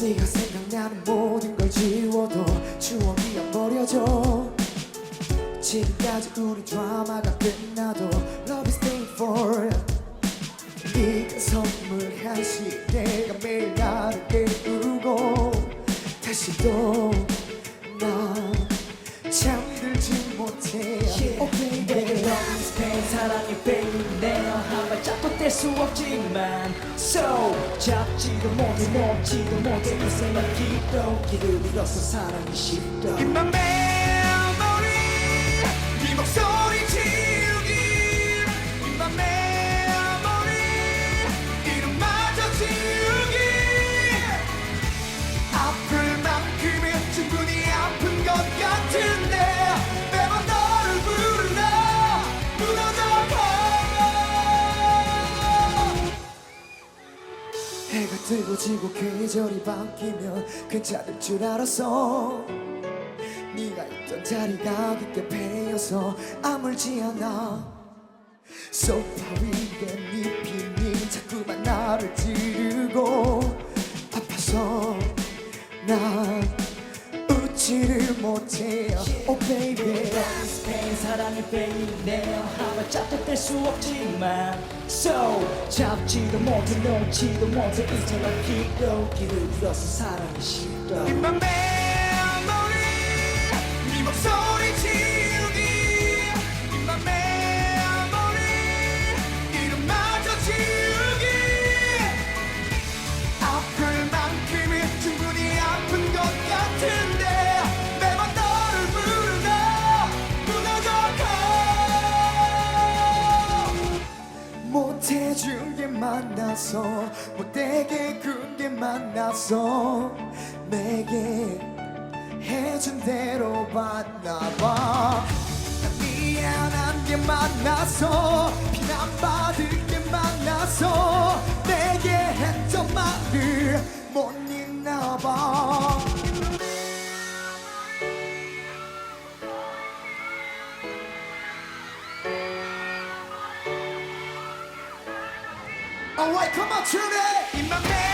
네가 생각나는 모든 걸 지워도 추억이 안 버려져. 지금까지 우리 드라마가 끝나도 Love is staying for 네가 선물하실 때 뗄 수 없지만 So 잡지도 못해 놓지도 못해 이 생각 기도 길을 잃어서 사랑이 쉽도 해가 뜨고 지고 계절이 바뀌면 괜찮을 줄 알았어. 네가 있던 자리가 깊게 패여서 아물지 않아. 소파 위에 못해 Oh baby. Pain 사랑의 pain. 내한 발짝도 뗄수 없지만 So 잡지도 못해 놓지도 못해 이 생각 기도 길을 잃어서 사랑이 memory 만나서 못되게 군게 만나서 내게 해준 대로 받나봐. 미안한 게 만나서 비난받을 게 만나서 내게 했던 말을 못 잊나봐 Come on, tune it!